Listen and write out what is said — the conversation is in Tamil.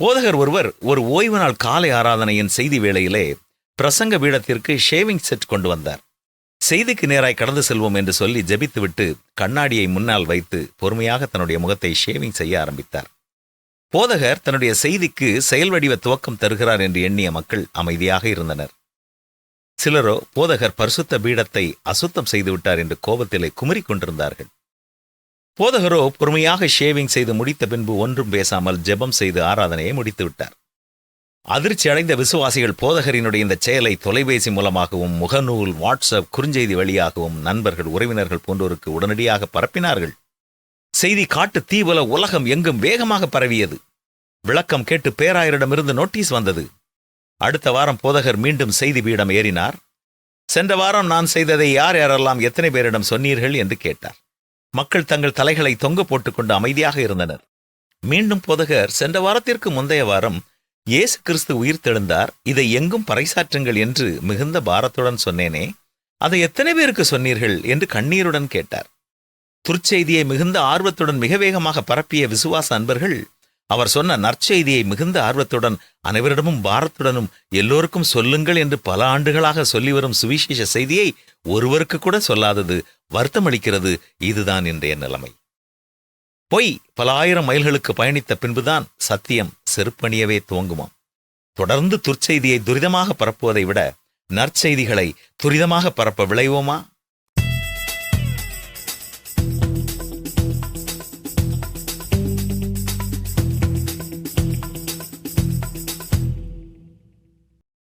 போதகர் ஒருவர் ஒரு ஓய்வு நாள் காலை ஆராதனையின் செய்தி வேளையிலே பிரசங்க பீடத்திற்கு ஷேவிங் செட் கொண்டு வந்தார். செய்திக்கு நேராய் கடந்து செல்வோம் என்று சொல்லி ஜெபித்துவிட்டு கண்ணாடியை முன்னால் வைத்து பொறுமையாக தன்னுடைய முகத்தை ஷேவிங் செய்ய ஆரம்பித்தார். போதகர் தன்னுடைய செய்திக்கு செயல் வடிவ துவக்கம் தருகிறார் என்று எண்ணிய மக்கள் அமைதியாக இருந்தனர். சிலரோ போதகர் பரிசுத்த பீடத்தை அசுத்தம் செய்துவிட்டார் என்று கோபத்திலே குமரிக் கொண்டிருந்தார்கள். போதகரோ பொறுமையாக ஷேவிங் செய்து முடித்த பின்பு ஒன்றும் பேசாமல் ஜெபம் செய்து ஆராதனையை முடித்துவிட்டார் அதிர்ச்சி அடைந்த விசுவாசிகள் போதகரினுடைய இந்த செயலை தொலைபேசி மூலமாகவும் முகநூல் வாட்ஸ்அப் குறுஞ்செய்தி வழியாகவும் நண்பர்கள் உறவினர்கள் போன்றோருக்கு உடனடியாக பரப்பினார்கள். செய்தி காட்டு தீவல உலகம் எங்கும் வேகமாக பரவியது. விளக்கம் கேட்டு பேராயரிடமிருந்து நோட்டீஸ் வந்தது. அடுத்த வாரம் போதகர் மீண்டும் செய்தி பீடம் ஏறினார். சென்ற வாரம் நான் செய்ததை யார் யாரெல்லாம் எத்தனை பேரிடம் சொன்னீர்கள் என்று கேட்டார். மக்கள் தங்கள் தலைகளை தொங்க போட்டுக்கொண்டு அமைதியாக இருந்தனர். மீண்டும் போதகர் சென்ற வாரத்திற்கு முந்தைய வாரம் இயேசு கிறிஸ்து உயிர்த்தெழுந்தார் இதை எங்கும் பறைசாற்றுங்கள் என்று மிகுந்த பாரத்துடன் சொன்னேனே அதை எத்தனை பேருக்கு சொன்னீர்கள்? என்று கண்ணீருடன் கேட்டார். துர்ச்செய்தியை மிகுந்த ஆர்வத்துடன் மிக வேகமாக பரப்பிய விசுவாச அன்பர்கள் அவர் சொன்ன நற்செய்தியை மிகுந்த ஆர்வத்துடன் அனைவரிடமும் பாரத்துடனும் எல்லோருக்கும் சொல்லுங்கள் என்று பல ஆண்டுகளாக சொல்லி வரும் சுவிசேஷ செய்தியை ஒருவருக்கு கூட சொல்லாதது வருத்தமளிக்கிறது. இதுதான் இன்றைய நிலைமை. பொய் பல ஆயிரம் மைல்களுக்கு பயணித்த பின்புதான் சத்தியம் செருப்பணியவே துவங்குமாம். தொடர்ந்து துர்ச்செய்தியை துரிதமாக பரப்புவதை விட நற்செய்திகளை துரிதமாக பரப்ப விளைவோமா?